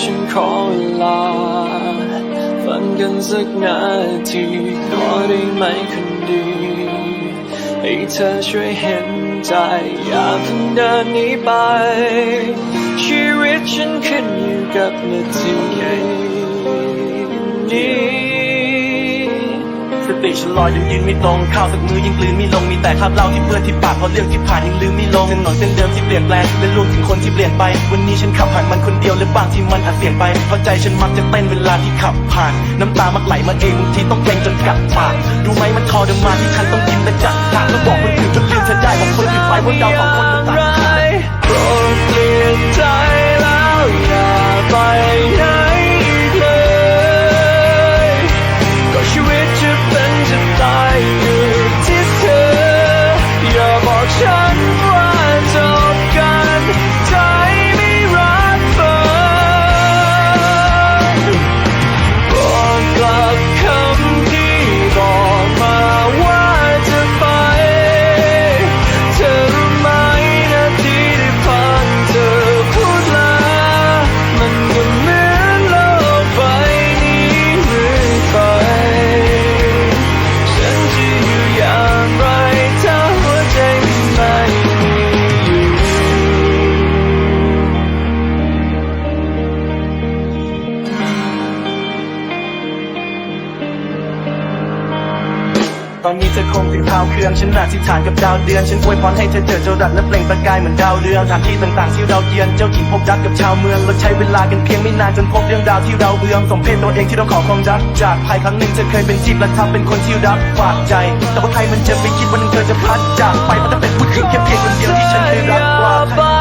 ฉันขอเวลาฟังกันสักนาทีขอได้ไหมคนดีให้เธอช่วยเห็นใจ อย่าเพิ่งเดินหนีไป ชีวิตฉันขึ้นอยู่กับนาทีนี้ ติฉันลอยยังยืนไม่ตรงข้าวสักมือยังกลืนไม่ลงมีแต่คราบเหล้าที่เพื่อนที่ปากเพราะเรื่องที่ผ่านยังลืมไม่ลงเส้นหนอนเส้นเดิมที่เปลี่ยนแปลงและรวมถึงคนที่เปลี่ยนไป วันนี้ฉันขับผ่านมันคนเดียวและบางที่มันอาจเสี่ยงไปเพราะใจฉันมักจะเต้นเวลาที่ขับผ่าน น้ำตามักไหลมาเองบางทีต้องเกรงจนกัดปากดูไหมมันทรมานที่ฉันต้องกินและจัดฉากแล้วบอกคนอื่นจนลืมเธอได้บอกคนอื่นไปว่าเราสองคนมันต่างกัน ตอนนี้เธอคงถึงเท้าเครื่องฉันอธิษฐานกับดาวเดือน ฉันอวยพรให้เธอเจอเจ้ารักและเปล่งประกายเหมือนดาวเรืองสถานที่ต่างๆที่เราเยือนเจ้าถิ่นพบรักกับชาวเมืองเราใช้เวลากันเพียงไม่นานจนพบเรื่องราวที่เราเบืองสมเพศตัวเองที่ต้องขอความรัก จากภายครั้งหนึ่งเธอเคยเป็นที่ประทับเป็นคนที่รักฝากใจ แต่ว่าใครมันจะไปคิดวันหนึงเธอจะพลัดจากไปมันจะเป็นผู้หญิงแค่เพียงคนเดียวที่ฉันเคยรักกว่า